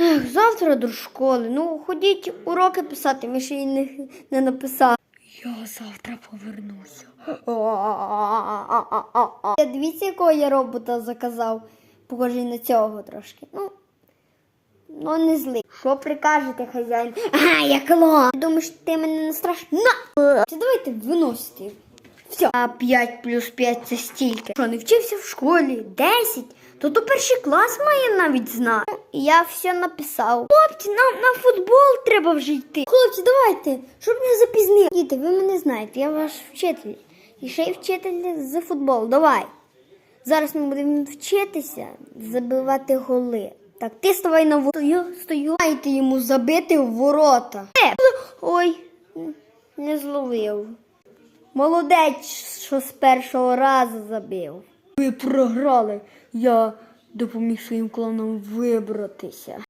Ех, завтра до школи. Ну, ходіть уроки писати, ми ще й не, не написали. Я завтра повернуся. Я Дивіться, якого я робота заказав. Похожий на цього трошки. Ну, ну не злий. Що прикажете, хазяїн? Ага, я клон. Думаєш, ти мене не страшно? На! Це давайте виносити. Все. А 5 плюс 5 це стільки. Що, не вчився в школі? 10? То то перший клас має навіть знати. Ну, Я все написав. Хлопці, нам на футбол треба вже йти. Хлопці, давайте, щоб не запізнив. Діти, ви мене знаєте, я ваш вчитель. І ще й вчитель з футболу. Давай. Зараз ми будемо вчитися забивати голи. Так, ти ставай на ворота. Я стою. Дайте йому забити в ворота. Е, Ой, не зловив. Молодець, що з першого разу забив. Ви програли. Я допоміг своїм клонам вибратися.